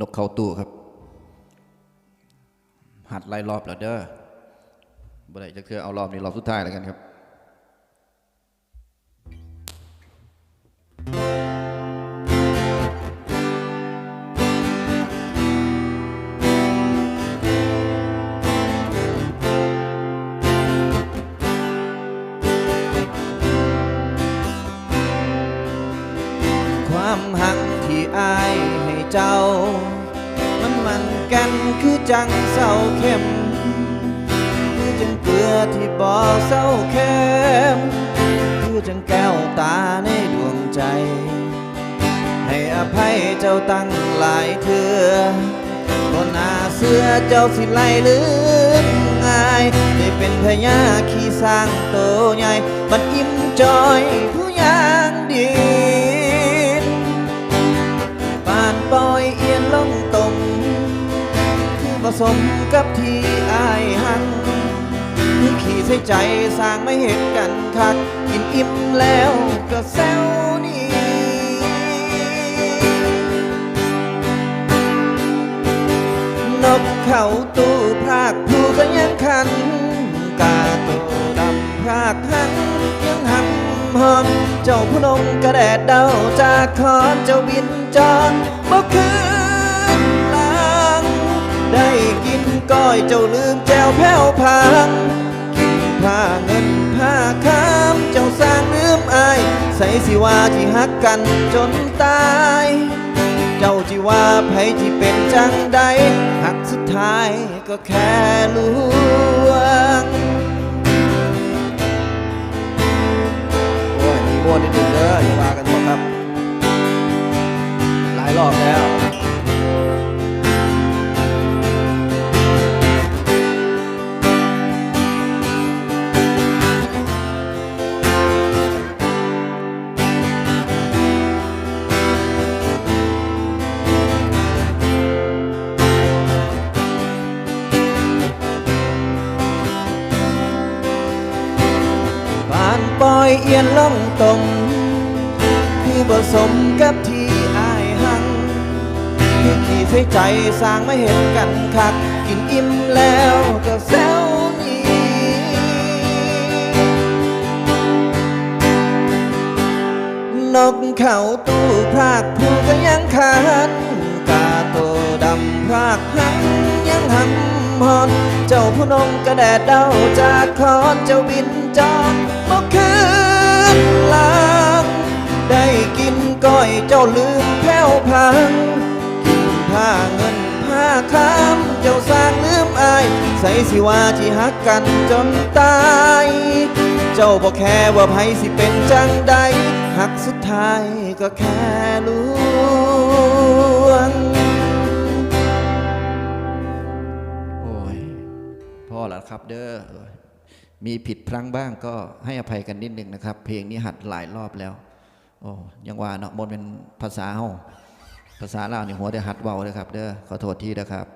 นกเขาตู้ครับ หัดไล่รอบแล้วเด้อบ่ได้จะเคือเอารอบนี้รอบสุดท้ายแล้วกันครับความหักที่อาย เจ้า มันมันกันคือจังเศร้าเข้ม คือจังเกลือที่บ่เศร้าเข้ม คือจังแก้วตาในดวงใจ ให้อภัยเจ้าตั้งหลายเถื่อก็น่าเสื้อเจ้าสิไล่ลืมง่ายได้เป็นพญาขี่สร้างโตใหญ่ บัดอิ่มจอยผู้ยางดิ ปล่อยเอียนลงตมคือผสมกับที่อายหันคือขี่ใส่ใจสร้างไม่เห็นกันคักกินอิ่มแล้วก็แซวนี่นกเขาตู้พรากผู้ก็ยังคัน กาโตดำพรากหันยังหำหอม จ้าผู้นงกระแดดเดาจากคอนเจ้าบินจอนบ่อคืนหลัง ได้กินก้อยเจ้าลืมแจวแพ้วพังกินผ้าเงินผ้าคำเจ้าสร้างลืมอายใส่สิว่าที่ฮักกันจนตาย เจ้าที่ว่าไผที่เป็นจังใดหักสุดท้ายก็แค่ล โอ้ อยเอียนล่องตมคือผสมกับที่อายหัง คือขี่ใส่ใจสร้างไม่เห็นกันคัก กินอิ่มแล้วก็แซวนี่นกเขาตู้พรากผู้ก็ยังคันกาโตดำพรากหังยังหังำหอนเจ้าผู้นงกระแดดเดาจากคอนเจ้าบินจอนบ่อคืนหลังได้กินก้อยเจ้าลืมแพ้วพังกินผ้าเงินผ้าคำเจ้าสร้างลืมอาย ใส่สิว่าที่ฮักกันจนตายเจ้าบอกแค่ว่าไผสิเป็นจังใดหักสุดท้ายก็แค่ลวง พ่อแล้วครับ เด้อมีผิดพลั้งบ้างก็ให้อภัยกันนิดนึงนะครับ เพลงนี้หัดหลายรอบแล้วโอ้ยังว่าเนาะบนเป็นภาษาเฮาภาษาลาวนี่หัวได้หัดเบาเลยครับ เด้อขอโทษที่นะครับ